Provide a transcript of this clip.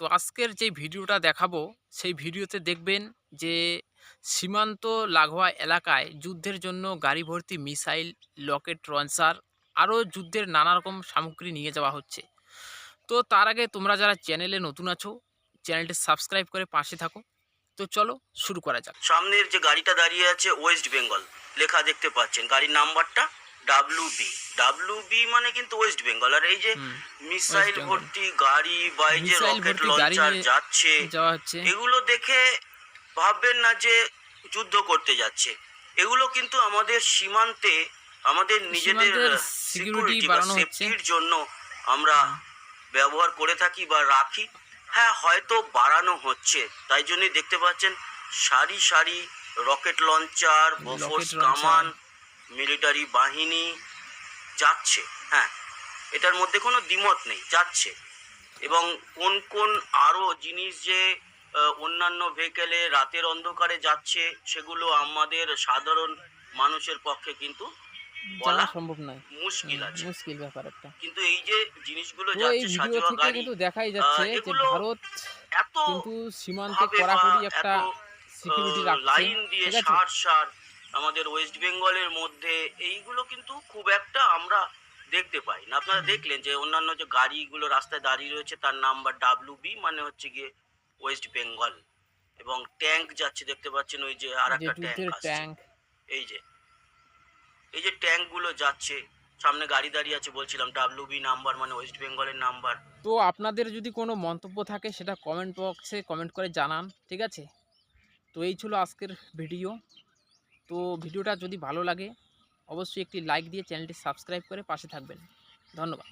তো আজকের যে ভিডিওটা দেখাবো, সেই ভিডিওতে দেখবেন যে সীমান্ত লাগোয়া এলাকায় যুদ্ধের জন্য গাড়ি ভর্তি মিসাইল, লকেট, লঞ্চার, আরও যুদ্ধের নানা রকম সামগ্রী নিয়ে যাওয়া হচ্ছে। তো তার আগে তোমরা যারা চ্যানেলে নতুন আছো, চ্যানেলটি সাবস্ক্রাইব করে পাশে থাকো। তো চলো শুরু করা যাক। সামনের যে গাড়িটা দাঁড়িয়ে আছে ওয়েস্ট বেঙ্গল লেখা দেখতে পাচ্ছেন। গাড়ির নাম্বারটা ডাব্লু বি ডাব্লু বি মানে কিন্তু ওয়েস্ট বেঙ্গল আর এই যে মিসাইল ভর্তি গাড়ি বা এই যে রকেট লঞ্চার যাচ্ছে এগুলো দেখে ভাববেন না যে যুদ্ধ করতে যাচ্ছে। এগুলো কিন্তু আমাদের সীমান্তে আমাদের নিজেদের সিকিউরিটি বা সেফটির জন্য আমরা ব্যবহার করে থাকি বা রাখি। হ্যাঁ হয়তো বাড়ানো হচ্ছে। তাই জন্যই দেখতে পাচ্ছেন সারি সারি রকেট লঞ্চার বোফোর্স কামান মিলিটারি বাহিনী যাচ্ছে হ্যাঁ এটার মধ্যে কোনো দ্বিমত নেই যাচ্ছে। এবং কোন কোন আরও জিনিস যে অন্যান্য ভেহিকেলে রাতের অন্ধকারে যাচ্ছে সেগুলো আমাদের সাধারণ মানুষের পক্ষে কিন্তু বলা সম্ভব নয়। মুশকিল আছে। মুশকিল ব্যাপার একটা। কিন্তু এই যে জিনিসগুলো যাচ্ছে সাজোয়া গাড়ি কিন্তু দেখাই যাচ্ছে যে ভারত এত কিন্তু সীমান্তে কড়াকড়ি একটা সিকিউরিটি লাইন দিয়ে সার সার আমাদের ওয়েস্ট বেঙ্গলের মধ্যে এইগুলো কিন্তু খুব একটা আমরা দেখতে পাই না। আপনারা দেখলেন যে অন্যান্য যে গাড়িগুলো রাস্তায় দাঁড়িয়ে রয়েছে তার নাম্বার ডাব্লু বি মানে হচ্ছে গিয়ে ওয়েস্ট বেঙ্গল। এবং ট্যাঙ্ক যাচ্ছে দেখতে পাচ্ছেন ওই যে আর একটা ট্যাঙ্ক এই যে এই যে ট্যাঙ্কগুলো যাচ্ছে সামনে গাড়ি দাঁড়িয়ে আছে বলছিলাম ডাব্লু বি নাম্বার মানে ওয়েস্ট বেঙ্গলের নাম্বার। তো আপনাদের যদি কোনো মন্তব্য থাকে সেটা কমেন্ট বক্সে কমেন্ট করে জানান ঠিক আছে? তো এই ছিল আজকের ভিডিও তো ভিডিওটা যদি ভালো লাগে, অবশ্যই একটি লাইক দিয়ে চ্যানেলটি সাবস্ক্রাইব করে পাশে থাকবেন। ধন্যবাদ।